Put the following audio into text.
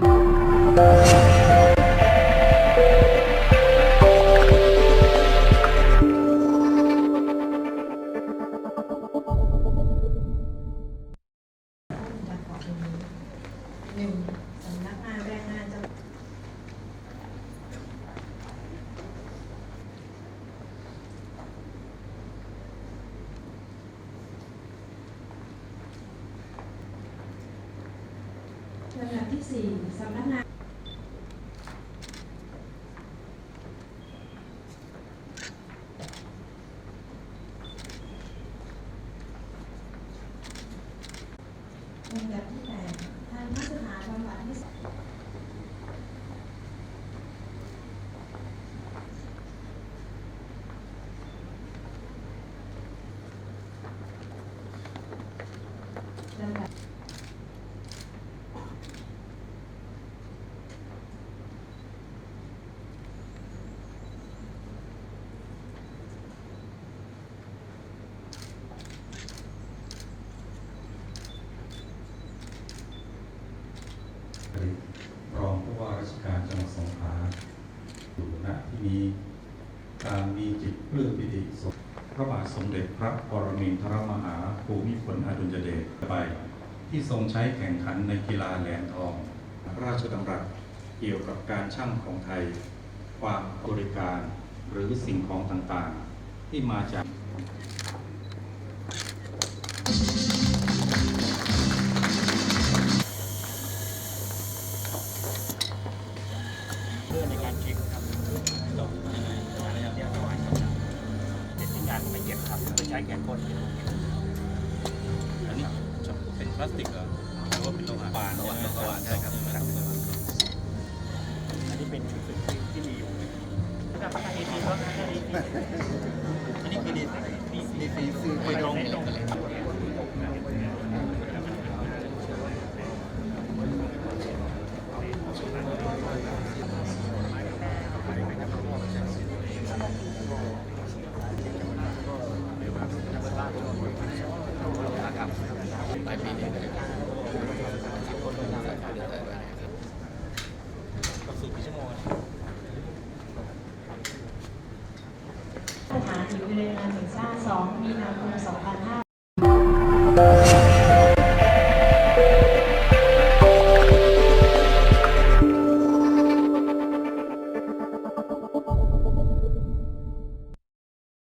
หนึ่งสำนักงานแรงงานจังหวัดลำดับ ที่สี่สำนักงานลำดับที่แปดทางนักศึกษาบำบัดที่สองลำดับ รองผู้ว่ารา ชการจังหวัดสงขลาอยู่ณที่นี้การมีจิตปลื้มปิติสุขพระบาทสมเด็จพระปรมินทรมหาภูมิพลอดุลยเดชไปที่ทรงใช้แข่งขันในกีฬาแหลมทองพระราชดำรัสเกี่ยวกับการช่างของไทย ความบริการหรือสิ่งของต่างๆ ที่มาจาก การเช็คครับจบการระยะเรียบร้อยครับเสร็จที่การไม่เก็บครับเพื่อใช้แกนก้นอันนี้เป็นพลาสติกเหรอหรือว่าเป็นโลหะปานโลหะใช่ครับอันนี้เป็นชุดฝึกที่มีอยู่อันนี้คือดีดีดีคือไปตรงกับสูตรกี่ชั่วโมง สถานี วิทยาลัยแห่งชาติ 2 มีนาคม 2500